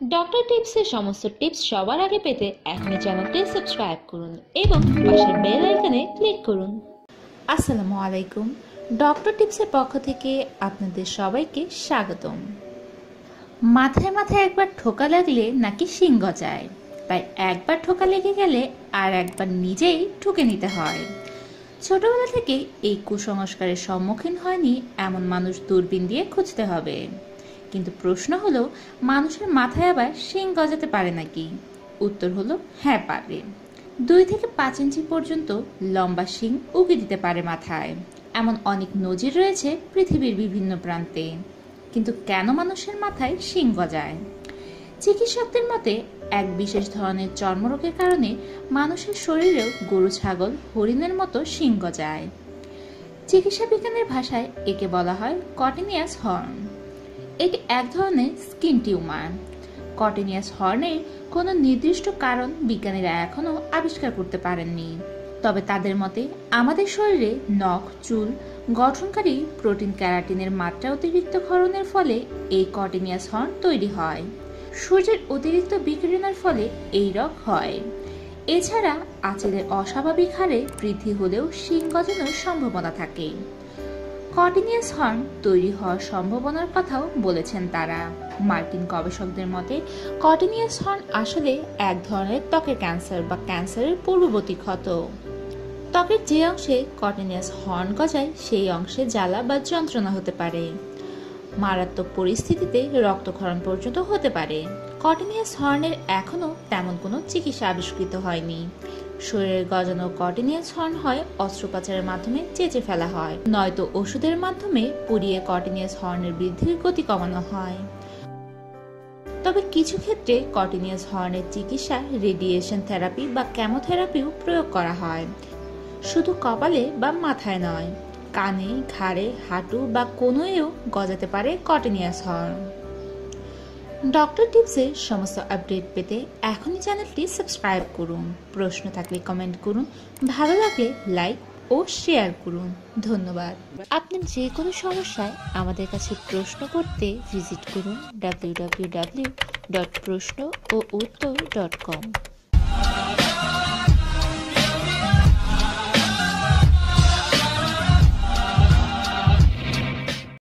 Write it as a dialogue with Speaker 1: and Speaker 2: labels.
Speaker 1: Doctor টিপসের সমস্ত tips সবার আগে পেতে এখনই চ্যানেলটি সাবস্ক্রাইব করুন এবং পাশের বেল আইকনে ক্লিক করুন।
Speaker 2: আসসালামু আলাইকুম। ডক্টর টিপসের পক্ষ থেকে আপনাদের সবাইকে স্বাগতম। মাথায় মাথায় একবার ঠোকা লাগলে নাকি শিং গজায় তাই একবার ঠোকা লেগে গেলে আর একবার নিজেই ঠুকে নিতে হয়। ছোটবেলা থেকে এই কুসংস্কারের সম্মুখীন হয়নি এমন মানুষ দূরবীন দিয়ে খুঁজতে হবে। কিন্তু প্রশ্ন হলো, মানুষের মাথায় আবার শিং গজাতে পারে নাকি? উত্তর হলো হ্যাঁ পারে। দুই থেকে পাঁচ ইঞ্চি পর্যন্ত লম্বা শিং উকি দিতে পারে মাথায়। এমন অনেক নজির রয়েছে পৃথিবীর বিভিন্ন প্রান্তে। কিন্তু কেন মানুষের মাথায় শিং গজায়? চিকিৎসকদের মতে, এক বিশেষ ধরনের চর্মরোগের কারণে মানুষের শরীরেও গরু, ছাগল, হরিণের মতো শিং গজায়। চিকিৎসা বিজ্ঞানের ভাষায় একে বলা হয় কটিনিয়াস হর্ন এটি এক ধরনের স্কিন টিউমার। কটিনিয়াস হর্নের কোনো নির্দিষ্ট কারণ বিজ্ঞানীরা এখনও আবিষ্কার করতে পারেননি। তবে তাদের মতে, আমাদের শরীরে নখ, চুল, গঠনকারী প্রোটিন ক্যারাটিনের মাত্রা অতিরিক্ত ক্ষরণের ফলে এই কটিনিয়াস হর্ন তৈরি হয়। সূর্যের অতিরিক্ত বিকিরণের ফলে এই রোগ হয়। এছাড়া আঁচলের অস্বাভাবিক হারে বৃদ্ধি হলেও শিং গজানোর সম্ভাবনা থাকে। কটিনিয়াস হর্ন তৈরি হওয়ার সম্ভাবনার কথাও বলেছেন তারা। মার্কিন গবেষকদের মতে কটিনিয়াস হর্ন আসলে এক ধরনের ত্বকের ক্যান্সার বা ক্যান্সারের পূর্ববর্তী ক্ষত। ত্বকের যে অংশে কটিনিয়াস হর্ন গজায়, সেই অংশে জ্বালা বা যন্ত্রণা হতে পারে। মারাত্মক পরিস্থিতিতে রক্তক্ষরণ পর্যন্ত হতে পারে। কটিনিয়াস হর্নের এখনও তেমন কোনো চিকিৎসা আবিষ্কৃত হয়নি। শরীরের গজানো কটিনিয়াস হর্ন হয়, অস্ত্রোপচারের মাধ্যমে চেঁচে ফেলা হয়। নয়তো ওষুধের মাধ্যমে পুড়িয়ে কটিনিয়াস হর্নের বৃদ্ধির গতি কমানো হয়। তবে কিছু ক্ষেত্রে কটিনিয়াস হর্নের চিকিৎসা, রেডিয়েশন থেরাপি বা ক্যামোথেরাপিও প্রয়োগ করা হয়। শুধু কপালে বা মাথায় নয়, কানে, ঘাড়ে, হাঁটু বা কোনোয়েও গজাতে পারে কটিনিয়াস হর্ন ডক্টর টিপসের সমস্ত আপডেট পেতে এখনই চ্যানেলটি সাবস্ক্রাইব করুন। প্রশ্ন থাকলে কমেন্ট করুন, ভালো লাগলে লাইক ও শেয়ার করুন। ধন্যবাদ। আপনার যে কোনো সমস্যায় আমাদের কাছে প্রশ্ন করতে ভিজিট করুন ডাব্লিউ ডাব্লিউ ডাব্লিউ ডট প্রশ্ন ও উত্তর ডট কম